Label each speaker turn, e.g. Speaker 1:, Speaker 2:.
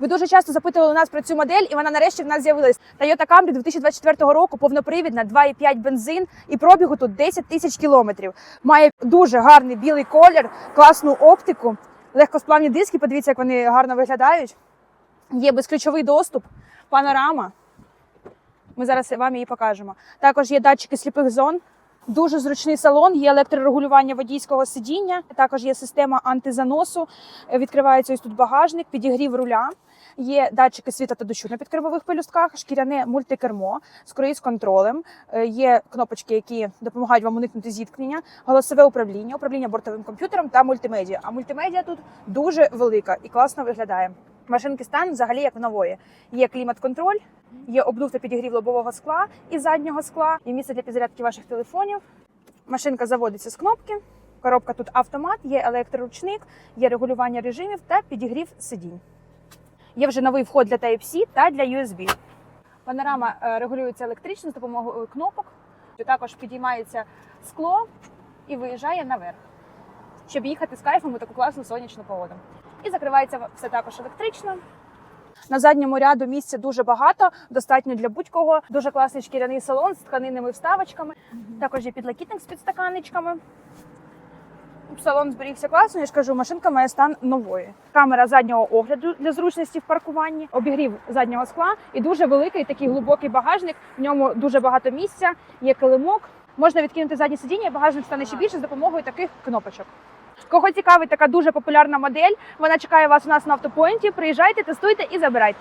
Speaker 1: Ви дуже часто запитували нас про цю модель, і вона нарешті в нас з'явилась. Toyota Camry 2024 року, повнопривідна, 2,5 бензин, і пробігу тут 10 тисяч кілометрів. Має дуже гарний білий колір, класну оптику, легкосплавні диски. Подивіться, як вони гарно виглядають. Є безключовий доступ, панорама. Ми зараз вам її покажемо. Також є датчики сліпих зон. Дуже зручний салон, є електрорегулювання водійського сидіння. Також є система антизаносу. Відкривається ось тут багажник, підігрів руля. Є датчики світла та дощу на підкривових пелюстках, шкіряне мультикермо з круїз-контролем. Е, Є кнопочки, які допомагають вам уникнути зіткнення, голосове управління, управління бортовим комп'ютером та мультимедіа. А мультимедіа тут дуже велика і класно виглядає. Машинки стан взагалі як в нової. Є клімат-контроль, є обдув та підігрів лобового скла і заднього скла, є місце для підзарядки ваших телефонів. Машинка заводиться з кнопки. Коробка тут автомат, є електроручник, є регулювання режимів та підігрів сидінь. Є вже новий вход для Type-C та для USB. Панорама е, регулюється електрично з допомогою кнопок. Також підіймається скло і виїжджає наверх, щоб їхати з кайфом у таку класну сонячну погоду. І закривається все також електрично. На задньому ряду місця дуже багато, достатньо для будь-кого. Дуже класний шкіряний салон з тканинними вставочками. Також є підлокітник з підстаканничками. Салон зберігся класно, я ж кажу, машинка має стан нової. Камера заднього огляду для зручності в паркуванні, обігрів заднього скла і дуже великий такий глибокий багажник. В ньому дуже багато місця, є килимок. Можна відкинути заднє сидіння, і багажник стане ще більше з допомогою таких кнопочок. Кого цікавить така дуже популярна модель, вона чекає вас у нас на автопоінті. Приїжджайте, тестуйте і забирайте.